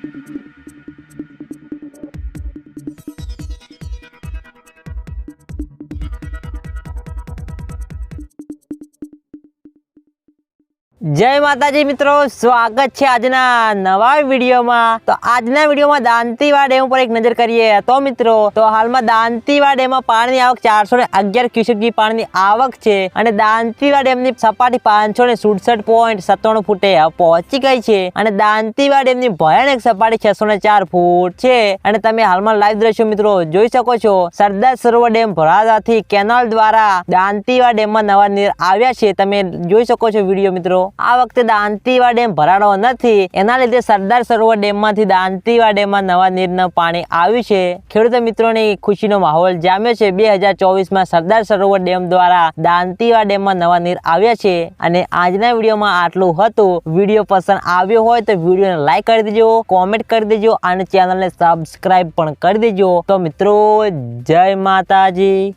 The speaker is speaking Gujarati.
Thank you. જય માતાજી મિત્રો, સ્વાગત છે આજના નવા વિડીયોમાં. તો આજના વિડીયોમાં દાંતીવા ડેમ ઉપર એક નજર કરીએ તો મિત્રો, તો હાલમાં દાંતીવા ડેમમાં પાણીની આવક ચારસો ને અગિયાર ક્યુસેક પાણીની આવક છે અને દાંતીવા ડેમની સપાટી પાંચસો ને સુડસઠ પોઈન્ટ સત્તાણું ફૂટે પહોંચી ગઈ છે. અને દાંતીવા ડેમની ભયાનક સપાટી છસો ને ચાર ફૂટ છે. અને તમે હાલમાં લાઈવ દ્રશ્યો મિત્રો જોઈ શકો છો. સરદાર સરોવર ડેમ ભરાવાથી કેનાલ દ્વારા દાંતીવા ડેમમાં નવા નીર આવ્યા છે. તમે જોઈ શકો છો વીડિયો મિત્રો. આ વખતે દાંતીવા ડેમ ભરાડો નથી. એના લીધે સરદાર સરોવર ડેમમાંથી દાંતીવા ડેમમાં નવા નીરનું પાણી આવ્યું છે. ખેડૂત મિત્રોની ખુશીનો માહોલ જામ્યો છે. બે હજાર સરદાર સરોવર ડેમ દ્વારા દાંતીવા ડેમમાં નવા નીર આવ્યા છે. અને આજના વિડીયોમાં આટલું હતું. વીડિયો પસંદ આવ્યો હોય તો વિડીયોને લાઈક કરી દેજો, કોમેન્ટ કરી દેજો અને ચેનલને સબસ્ક્રાઇબ પણ કરી દેજો. તો મિત્રો, જય માતાજી.